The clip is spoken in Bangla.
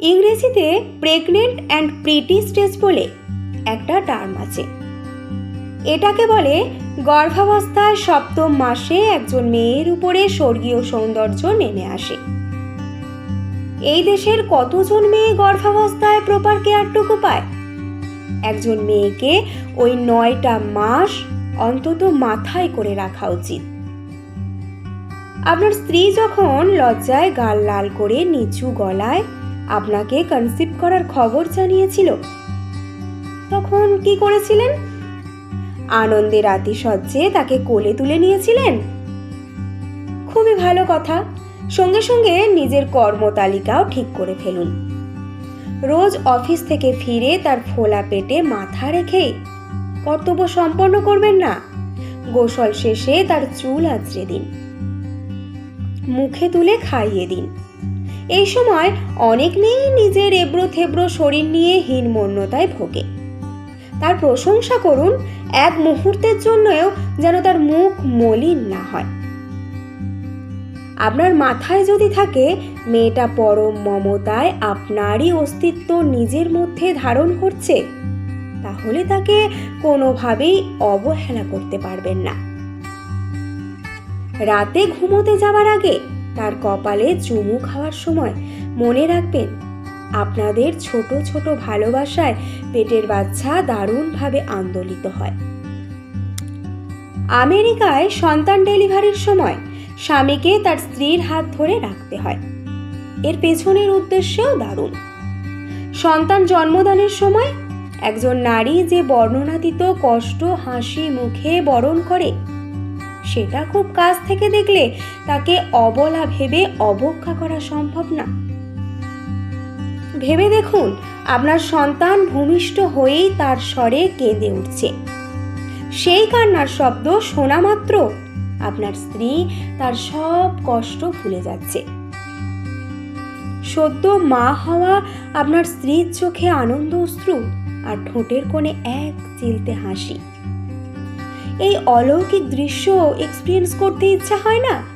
ইংরেজিতে প্রেগনেন্ট অ্যান্ড প্রিটি স্টেজ বলে একটা টার্ম আছে। এটাকে বলে গর্ভাবস্থায় সপ্তম মাসে একজন মেয়ের উপরে স্বর্গীয় সৌন্দর্য নেমে আসে। এই দেশের কতজন মেয়ে গর্ভাবস্থায় প্রপার কেয়ারটুকু পায়? একজন মেয়েকে ওই নয়টা মাস অন্তত মাথায় করে রাখা উচিত। আপনার স্ত্রী যখন লজ্জায় গাল লাল করে নিচু গলায় আপনাকে কনসিভ করার খবর জানিয়েছিল। তখন কি করেছিলেন? আনন্দের আতিশয্যে তাকে কোলে তুলে নিয়েছিলেন? খুবই ভালো কথা। সঙ্গে সঙ্গে নিজের কর্মতালিকাও ঠিক করে ফেলুন। রোজ অফিস থেকে ফিরে তার ফোলা পেটে মাথা রেখে কর্তব্য সম্পন্ন করবেন না। গোসল শেষে তার চুল আঁচড়ে দিন। মুখে তুলে খাইয়ে দিন। এই সময় অনেক মেয়েই নিজের এবড়ো থেবড়ো শরীর নিয়ে হীনমন্যতায় ভোগে। তার প্রশংসা করুন, এক মুহূর্তের জন্যও যেন তার মুখ মলিন না হয়। আপনার মাথায় যদি থাকে, মেয়েটা পরম মমতায় আপনারই অস্তিত্ব নিজের মধ্যে ধারণ করছে, তাহলে তাকে কোনোভাবেই অবহেলা করতে পারবেন না। রাতে ঘুমোতে যাওয়ার আগে তার কপালে চুমু খাওয়ার সময় মনে রাখবেন, আপনাদের ছোট ছোট ভালোবাসায় পেটের বাচ্চা দারুণভাবে আন্দোলিত হয়। আমেরিকায় সন্তান ডেলিভারির সময় স্বামীকে তার স্ত্রীর হাত ধরে রাখতে হয়। এর পেছনের উদ্দেশ্যেও দারুণ। সন্তান জন্মদানের সময় একজন নারী যে বর্ণনাতীত কষ্ট, হাসি, মুখে বরণ করে, সেটা খুব কাছ থেকে দেখলে তাকে অবলা ভেবে অবজ্ঞা করা সম্ভব না। ভেবে দেখুন, আপনার সন্তান ভূমিষ্ঠ হয়েই তার স্বরে কেঁদে উঠছে। সেই কান্নার শব্দ শোনা মাত্র আপনার স্ত্রী তার সব কষ্ট ভুলে যাচ্ছে। সদ্য মা হওয়া আপনার স্ত্রীর চোখে আনন্দ অশ্রু আর ঠোঁটের কোণে এক চিলতে হাসি। এই অলৌকিক দৃশ্য এক্সপিরিয়েন্স করতে ইচ্ছা হয় না?